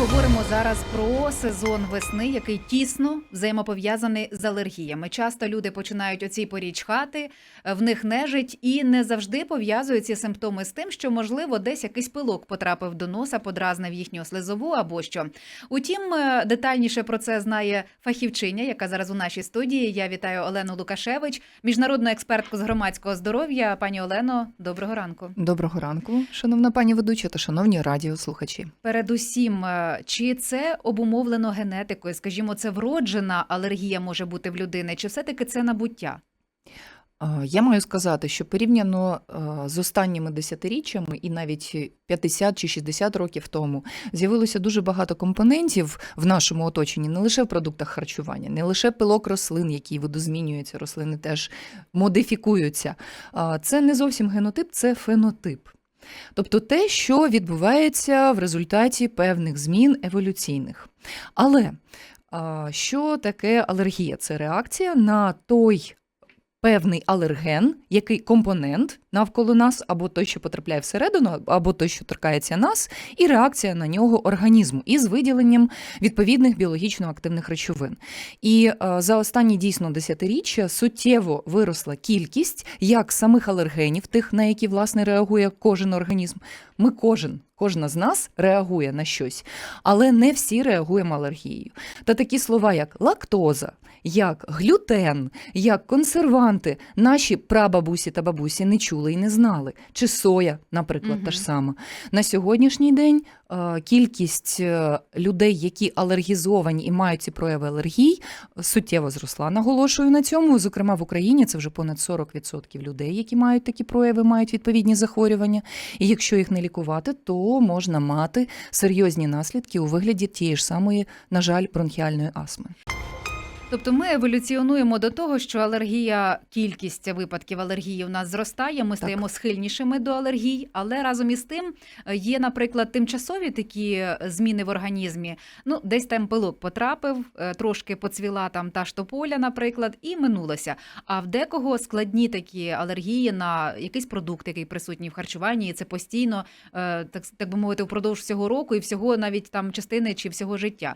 Whoa. Говоримо зараз про сезон весни, який тісно взаємопов'язаний з алергіями. Часто люди починають о цій порі чхати, в них нежить і не завжди пов'язують ці симптоми з тим, що можливо десь якийсь пилок потрапив до носа, подразнив їхню слизову або що. Утім, е, детальніше про це знає фахівчиня, яка зараз у нашій студії. Я вітаю Олену Лукашевич, міжнародну експертку з громадського здоров'я. Пані Олено, доброго ранку. Доброго ранку, шановна пані ведуча та шановні радіослухачі. Передусім, е, чи це обумовлено генетикою? Скажімо, це вроджена алергія може бути в людини, чи все-таки це набуття? Я маю сказати, що порівняно з останніми десятиріччями і навіть 50 чи 60 років тому з'явилося дуже багато компонентів в нашому оточенні, не лише в продуктах харчування, не лише пилок рослин, які видозмінюються, рослини теж модифікуються. Це не зовсім генотип, це фенотип. Тобто те, що відбувається в результаті певних змін еволюційних. Але що таке алергія? Це реакція на той певний алерген, який компонент навколо нас, або той, що потрапляє всередину, або той, що торкається нас, і реакція на нього організму із виділенням відповідних біологічно активних речовин. І е, за останні дійсно десятиріччя суттєво виросла кількість як самих алергенів, тих, на які власне реагує кожен організм. Ми кожен. Кожна з нас реагує на щось, але не всі реагуємо алергією. Та такі слова, як лактоза, як глютен, як консерванти, наші прабабусі та бабусі не чули і не знали. Чи соя, наприклад, Мгм. та ж сама. На сьогоднішній день е, кількість е, людей, які алергізовані і мають ці прояви алергій, суттєво зросла. Наголошую на цьому. Зокрема, в Україні це вже понад 40% людей, які мають такі прояви, мають відповідні захворювання. І якщо їх не лікувати, то можна мати серйозні наслідки у вигляді тієї ж самої, на жаль, бронхіальної астми. Тобто ми еволюціонуємо до того, що алергія, кількість випадків алергії у нас зростає, ми стаємо схильнішими до алергій, але разом із тим е, є, наприклад, тимчасові такі е, зміни в організмі. Ну, десь там пилок потрапив, е, трошки поцвіла там та ж тополя, наприклад, і минулося. А в декого складні такі алергії на якийсь продукт, який присутній в харчуванні, і це постійно, так, так би мовити, впродовж всього року і всього навіть там частини чи всього життя.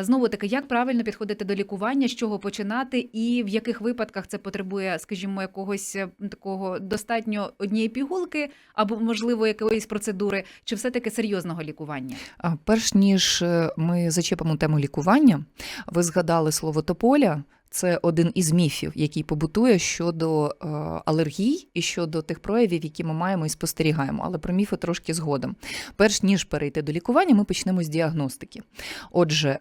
Знову таки, як правильно підходити до лікування, з чого починати, і в яких випадках це потребує, скажімо, якогось е, такого достатньо однієї пігулки або, можливо, якоїсь процедури, чи все-таки серйозного лікування? Перш ніж е, ми зачепимо тему лікування, ви згадали слово тополя. Це один із міфів, який побутує щодо е, алергій і щодо тих проявів, які ми маємо і спостерігаємо. Але про міфи трошки згодом. Перш ніж перейти до лікування, ми почнемо з діагностики. Отже, е,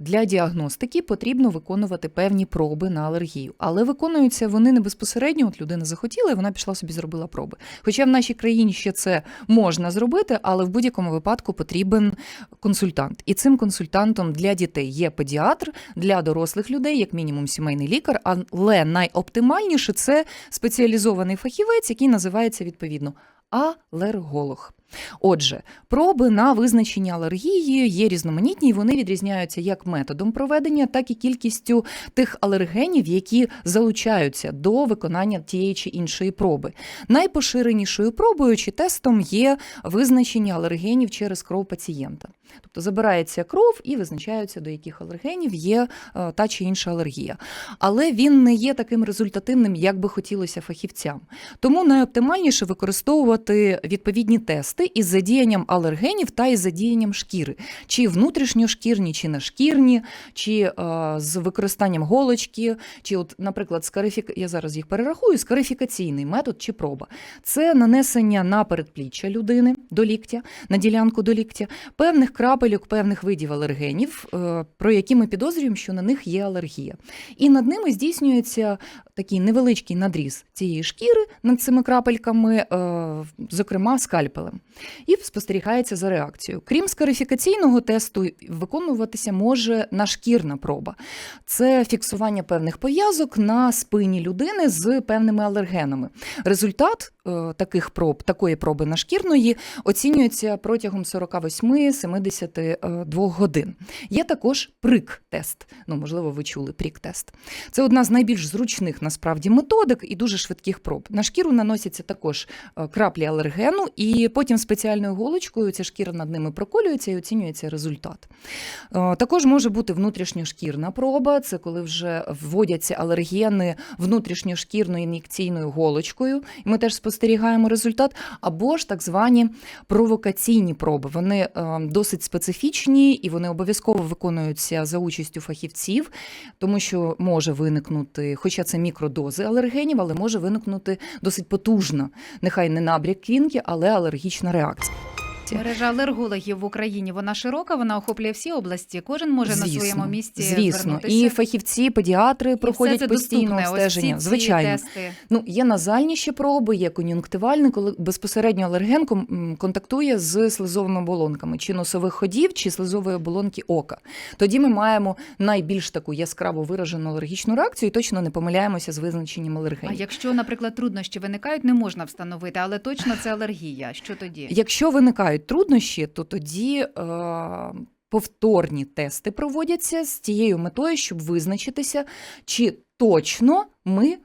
для діагностики потрібно виконувати певні проби на алергію, але виконуються вони не безпосередньо. От людина захотіла, і вона пішла собі зробила проби. Хоча в нашій країні ще це можна зробити, але в будь-якому випадку потрібен консультант. І цим консультантом для дітей є педіатр, для дорослих людей, як мінімум, сімейний лікар. Але найоптимальніше це спеціалізований фахівець, який називається відповідно алерголог. Отже, проби на визначення алергії є різноманітні, і вони відрізняються як методом проведення, так і кількістю тих алергенів, які залучаються до виконання тієї чи іншої проби. Найпоширенішою пробою чи тестом є визначення алергенів через кров пацієнта. Тобто забирається кров і визначаються, до яких алергенів є е, та чи інша алергія. Але він не є таким результативним, як би хотілося фахівцям. Тому найоптимальніше використовувати відповідні тести із задіянням алергенів та із задіянням шкіри, чи внутрішньошкірні, чи нашкірні, чи е, з використанням голочки, чи, от, наприклад, скарифік... я зараз їх перерахую, скарифікаційний метод чи проба. Це нанесення на передпліччя людини до ліктя, на ділянку до ліктя, певних крапельок, певних видів алергенів, е, про які ми підозрюємо, що на них є алергія. І над ними здійснюється такий невеличкий надріз цієї шкіри над цими крапельками, е, зокрема скальпелем, і спостерігається за реакцією. Крім скарифікаційного тесту, виконуватися може нашкірна проба. Це фіксування певних пов'язок на спині людини з певними алергенами. Результат е, таких проб, такої проби нашкірної оцінюється протягом 48-72 годин. Є також прик-тест. Ну, можливо, ви чули прик-тест. Це одна з найбільш зручних насправді методик і дуже швидких проб. На шкіру наносяться також е, краплі алергену, і потім спеціальною голочкою ця шкіра над ними проколюється і оцінюється результат. Е, Також може бути внутрішньошкірна проба, це коли вже вводяться алергени внутрішньошкірною ін'єкційною голочкою, і ми теж спостерігаємо результат, або ж так звані провокаційні проби. Вони е, досить специфічні і вони обов'язково виконуються за участю фахівців, тому що може виникнути, хоча це мікродози алергенів, але може виникнути досить потужна, нехай не набряк квінки, але алергічна реакцій. Реакція. Мережа алергологів в Україні вона широка, вона охоплює всі області. Кожен може на своєму місці звісно. звернутися. І фахівці, педіатри І проходять постійно обстеження. ці Звичайно. тести. Ну, є назальні ще проби, є кон'юнктивальні, коли безпосередньо алерген ком- м, контактує з слизовими оболонками, чи носових ходів, чи слизової оболонки ока. Тоді ми маємо найбільш таку яскраво виражену алергічну реакцію і точно не помиляємося з визначенням А якщо, наприклад, труднощі виникають, не можна встановити, але точно це алергія. Що тоді? Якщо виникають труднощі, то тоді е, повторні тести проводяться з тією метою, щоб визначитися, чи точно ми,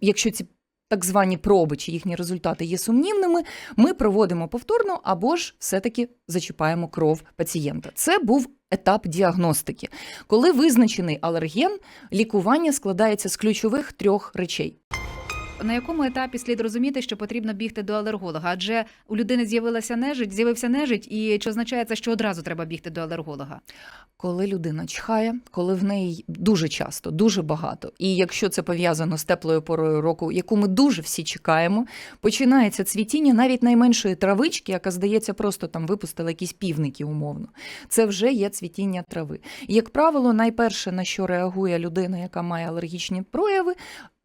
якщо ці так звані проби чи їхні результати є сумнівними, ми проводимо повторно або ж все-таки зачіпаємо кров пацієнта. Це був етап діагностики. Коли визначений алерген, лікування складається з ключових трьох речей. На якому етапі слід розуміти, що потрібно бігти до алерголога? Адже у людини з'явилася нежить, з'явився нежить, і чи означає це, що одразу треба бігти до алерголога? Коли людина чхає, коли в неї дуже часто, дуже багато, і якщо це пов'язано з теплою порою року, яку ми дуже всі чекаємо, починається цвітіння навіть найменшої травички, яка здається, просто там випустила якісь півники умовно. Це вже є цвітіння трави. Як правило, найперше на що реагує людина, яка має алергічні прояви,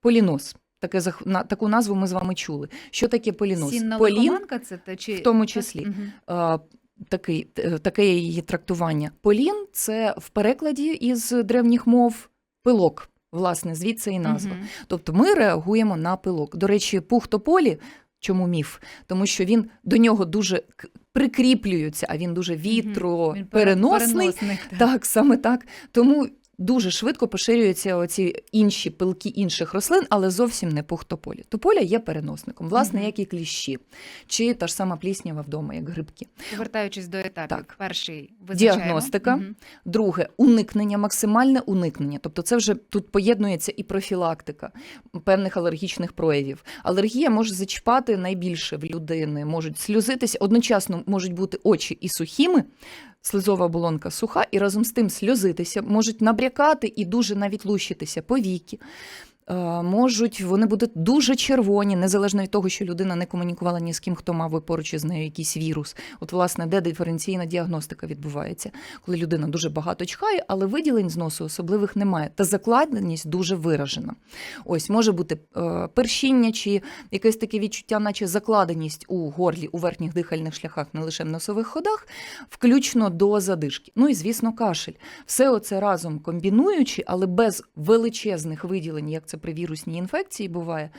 полінос. Таке таку назву ми з вами чули. Що таке полінос? Сінна Полін це те чи в тому числі. Е, такий, таке її трактування. Полін це в перекладі із древніх мов пилок. Власне, звідси і назва. Мгм. Тобто ми реагуємо на пилок. До речі, пух тополі, чому міф? Тому що він до нього дуже прикріплюється, а він дуже Він вітропереносний. переносник, так. Так, саме так. Тому дуже швидко поширюються оці інші пилки інших рослин, але зовсім не пух тополі. Тополя є переносником, власне, як і кліщі, чи та ж сама пліснява вдома, як грибки. Повертаючись до етапів, Так. перший визначаємо. Діагностика. Мгм. Друге уникнення, максимальне уникнення. Тобто, це вже тут поєднується і профілактика певних алергічних проявів. Алергія може зачіпати найбільше в людини, можуть сльозитися. Одночасно можуть бути очі і сухими. Слизова оболонка суха, і разом з тим сльозитися, можуть набрякати і дуже навіть лущитися повіки. Е, Можуть вони будуть дуже червоні, незалежно від того, що людина не комунікувала ні з ким, хто мав поруч із нею якийсь вірус. От, власне, де диференційна діагностика відбувається, коли людина дуже багато чхає, але виділень з носу особливих немає. Та закладеність дуже виражена. Ось може бути е, першіння чи якесь таке відчуття, наче закладеність у горлі, у верхніх дихальних шляхах, не лише в носових ходах, включно до задишки. Ну і звісно, кашель. Все оце разом комбінуючи, але без величезних виділень, як це при вірусній інфекції буває,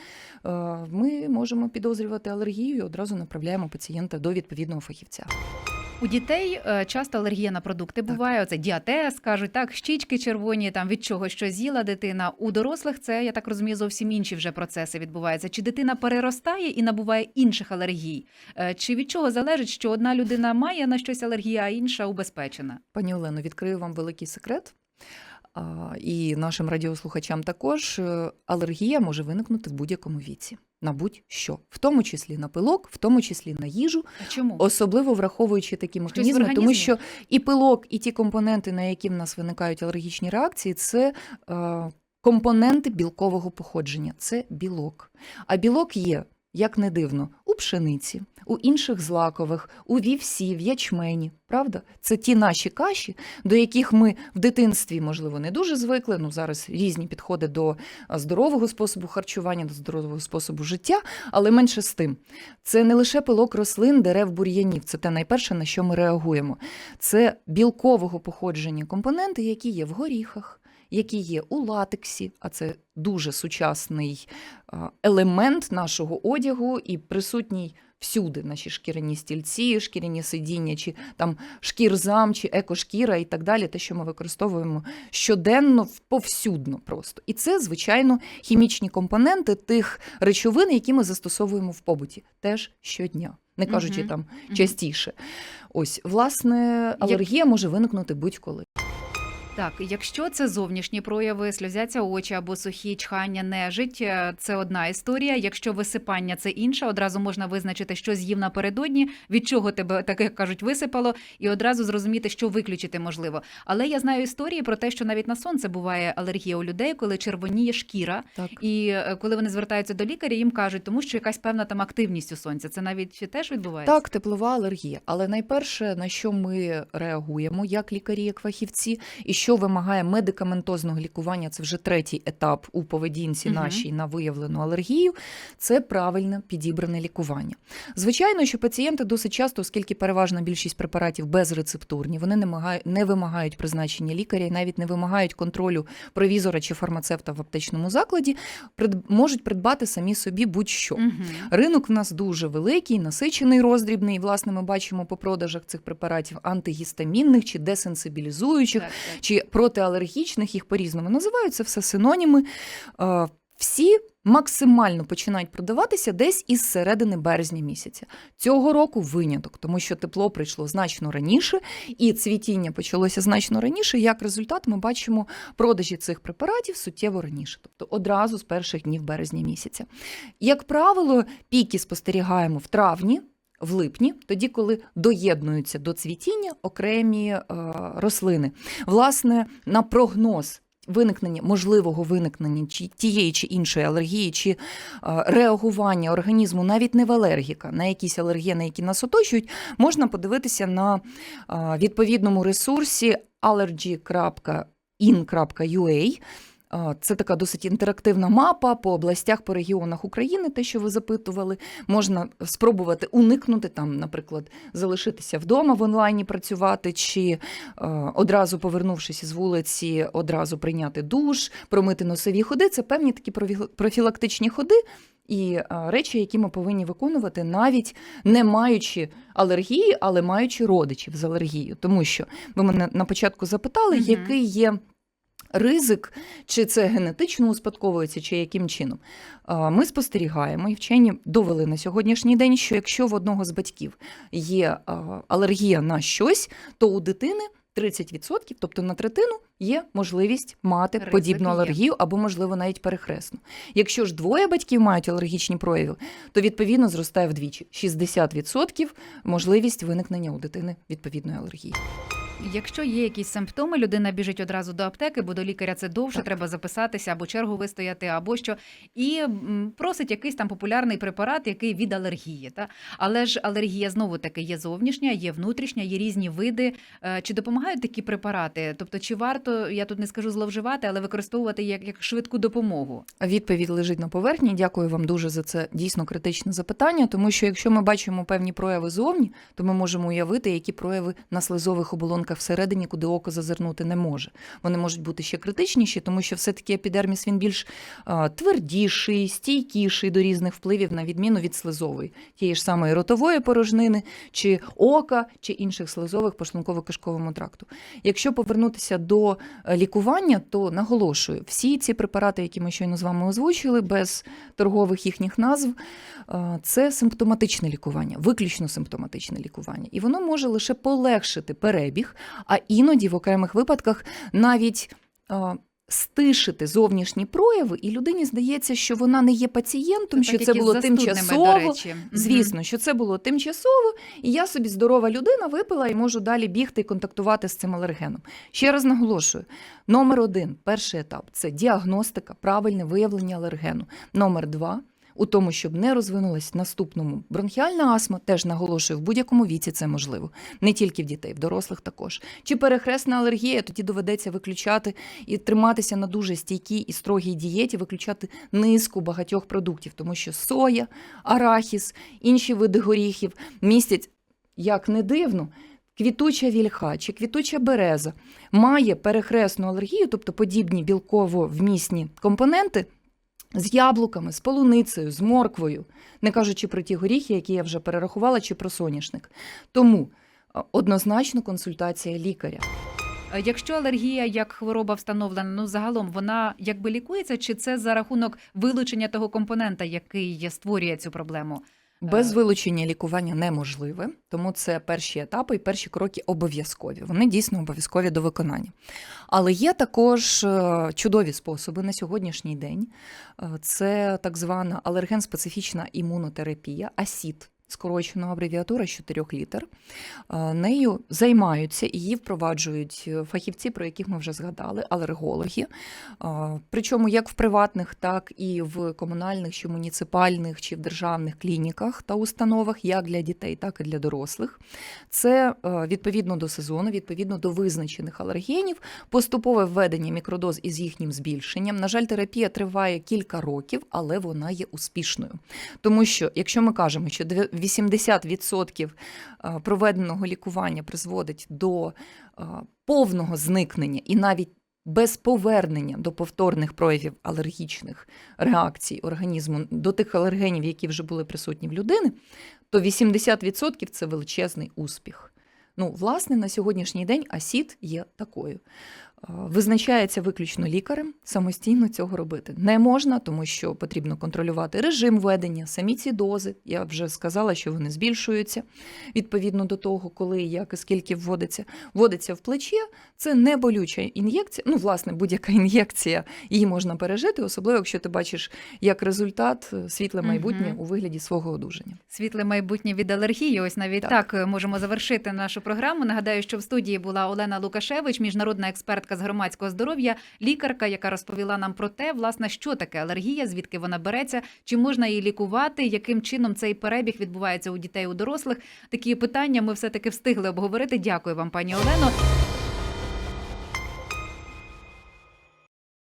е, ми можемо підозрювати алергію і одразу направляємо пацієнта до відповідного фахівця. У дітей е, часто алергія на продукти буває. Оце діатез, кажуть, так, щічки червоні, там від чого що з'їла дитина. У дорослих це, я так розумію, зовсім інші вже процеси відбуваються. Чи дитина переростає і набуває інших алергій? Е, Чи від чого залежить, що одна людина має на щось алергію, а інша убезпечена? Пані Олено, відкрию вам великий секрет. І нашим радіослухачам також Е, алергія може виникнути в будь-якому віці. На будь-що, в тому числі на пилок, в тому числі на їжу, А чому? особливо враховуючи такі механізми, тому що і пилок, і ті компоненти, на які в нас виникають алергічні реакції, це е, компоненти білкового походження, це білок. А білок є, як не дивно, у пшениці, у інших злакових, у вівсі, в ячмені. Правда? Це ті наші каші, до яких ми в дитинстві, можливо, не дуже звикли. Ну зараз різні підходи до здорового способу харчування, до здорового способу життя, але менше з тим. Це не лише пилок рослин, дерев, бур'янів. Це те найперше, на що ми реагуємо. Це білкового походження компоненти, які є в горіхах, які є у латексі, а це дуже сучасний елемент нашого одягу і присутній всюди наші шкіряні стільці, шкіряні сидіння, чи там шкірзам, чи екошкіра і так далі, те, що ми використовуємо щоденно, повсюдно просто. І це, звичайно, хімічні компоненти тих речовин, які ми застосовуємо в побуті, теж щодня, не кажучи Мгм. там частіше. Ось, власне, алергія може виникнути будь-коли. Так, якщо це зовнішні прояви, сльозяться очі або сухі, чхання, нежить, е, це одна історія. Якщо висипання це інша, одразу можна визначити, що з'їв напередодні, від чого тебе таке як кажуть висипало, і одразу зрозуміти, що виключити можливо. Але я знаю історії про те, що навіть на сонце буває алергія у людей, коли червоніє шкіра, Так. і е, коли вони звертаються до лікаря, їм кажуть, тому що якась певна там активність у сонця. Це навіть теж відбувається. Так, теплова алергія. Але найперше, на що ми реагуємо, як лікарі, як фахівці, і що вимагає медикаментозного лікування, це вже третій етап у поведінці Мгм. нашій на виявлену алергію, це правильно підібране лікування. Звичайно, що пацієнти досить часто, оскільки переважна більшість препаратів безрецептурні, вони не вимагають, не вимагають призначення лікаря і навіть не вимагають контролю провізора чи фармацевта в аптечному закладі, можуть придбати самі собі будь-що. Угу. Ринок в нас дуже великий, насичений, роздрібний. І, власне, ми бачимо по продажах цих препаратів антигістамінних чи десенсибілізуючих, Так, так. чи протиалергічних, їх по-різному називають, це все синоніми. Е, Всі максимально починають продаватися десь із середини березня місяця. Цього року виняток, тому що тепло прийшло значно раніше, і цвітіння почалося значно раніше. Як результат, ми бачимо продажі цих препаратів суттєво раніше, тобто одразу з перших днів березня місяця. Як правило, піки спостерігаємо в травні. В липні, тоді, коли доєднуються до цвітіння окремі е, рослини. Власне, на прогноз виникнення, можливого виникнення чи тієї чи іншої алергії, чи е, реагування організму навіть не в алергіка, на якісь алергени, які нас оточують, можна подивитися на е, відповідному ресурсі allergy.in.ua. Це така досить інтерактивна мапа по областях, по регіонах України, те, що ви запитували. Можна спробувати уникнути там, наприклад, залишитися вдома в онлайні працювати, чи е, одразу повернувшись із вулиці, одразу прийняти душ, промити носові ходи. Це певні такі профі- профілактичні ходи. І е, речі, які ми повинні виконувати, навіть не маючи алергії, але маючи родичів з алергією. Тому що ви мене на початку запитали, Мгм. який є ризик, чи це генетично успадковується, чи яким чином. Ми спостерігаємо, і вчені довели на сьогоднішній день, що якщо в одного з батьків є алергія на щось, то у дитини 30%, тобто на третину, є можливість мати Ризик подібну є. алергію або, можливо, навіть перехресну. Якщо ж двоє батьків мають алергічні прояви, то відповідно зростає вдвічі 60% можливість виникнення у дитини відповідної алергії. Якщо є якісь симптоми, людина біжить одразу до аптеки, бо до лікаря це довше, Так. треба записатися або чергу вистояти, або що, і просить якийсь там популярний препарат, який від алергії. Та? Але ж алергія знову таки є зовнішня, є внутрішня, є різні види. Е, Чи допомагають такі препарати? Тобто, чи варто, я тут не скажу зловживати, але використовувати як, як швидку допомогу? Відповідь лежить на поверхні. Дякую вам дуже за це дійсно критичне запитання. Тому що якщо ми бачимо певні прояви зовні, то ми можемо уявити, які прояви на слизових оболонках всередині, куди око зазирнути не може. Вони можуть бути ще критичніші, тому що все-таки епідерміс він більш а, твердіший, стійкіший до різних впливів, на відміну від слизової, тієї ж самої ротової порожнини, чи ока, чи інших слизових по шлунково-кишковому тракту. Якщо повернутися до е, лікування, то наголошую, всі ці препарати, які ми щойно з вами озвучили, без торгових їхніх назв, е, це симптоматичне лікування, виключно симптоматичне лікування. І воно може лише полегшити перебіг, а іноді в окремих випадках навіть стишити зовнішні прояви, і людині здається, що вона не є пацієнтом, що це було тимчасово. До речі. Звісно, що це було тимчасово, і я собі здорова людина випила і можу далі бігти і контактувати з цим алергеном. Ще раз наголошую: номер один, перший етап це діагностика, правильне виявлення алергену. Номер два. У тому, щоб не розвинулась в наступному бронхіальна астма, теж наголошую, в будь-якому віці це можливо, не тільки в дітей, в дорослих також. Чи перехресна алергія, тоді доведеться виключати і триматися на дуже стійкій і строгій дієті, виключати низку багатьох продуктів, тому що соя, арахіс, інші види горіхів містять, як не дивно, квітуча вільха чи квітуча береза має перехресну алергію, тобто подібні білково-вмісні компоненти. З яблуками, з полуницею, з морквою, не кажучи про ті горіхи, які я вже перерахувала, чи про соняшник. Тому е, однозначно консультація лікаря. Е, Якщо алергія як хвороба встановлена, ну загалом вона якби лікується, чи це за рахунок вилучення того компонента, який створює цю проблему? Без Е. вилучення лікування неможливе, тому це перші етапи і перші кроки обов'язкові. Вони дійсно обов'язкові до виконання. Але є також е, чудові способи на сьогоднішній день. Е, Це так звана алерген-специфічна імунотерапія, АСІД. Скорочена абревіатура з 4 літер. Е, Нею займаються і її впроваджують е, фахівці, про яких ми вже згадали, алергологи. Е, Причому як в приватних, так і в комунальних, чи муніципальних, чи в державних клініках та установах, як для дітей, так і для дорослих. Це відповідно до сезону, відповідно до визначених алергенів, поступове введення мікродоз із їхнім збільшенням. На жаль, терапія триває кілька років, але вона є успішною. Тому що, якщо ми кажемо, що 80% е, проведеного лікування призводить до е, повного зникнення і навіть без повернення до повторних проявів алергічних реакцій організму до тих алергенів, які вже були присутні в людини, то 80% це величезний успіх. Ну, власне, на сьогоднішній день АСІД є такою. Е, Визначається виключно лікарем, самостійно цього робити не можна, тому що потрібно контролювати режим ведення, самі ці дози. Я вже сказала, що вони збільшуються відповідно до того, коли, як і скільки вводиться. Вводиться в плече, це не болюча ін'єкція. Ну, власне, будь-яка ін'єкція її можна пережити, особливо якщо ти бачиш як результат е, світле майбутнє Мгм. у вигляді свого одужання. Світле майбутнє від алергії. Ось навіть так. Так. е, можемо завершити нашу програму. Нагадаю, що в студії була Олена Лукашевич, міжнародна експертка з громадського здоров'я, лікарка, яка розповіла нам про те, власне, що таке алергія, звідки вона береться, чи можна її лікувати, яким чином цей перебіг відбувається у дітей у дорослих. Такі питання ми все таки встигли обговорити. Дякую вам, пані Олено.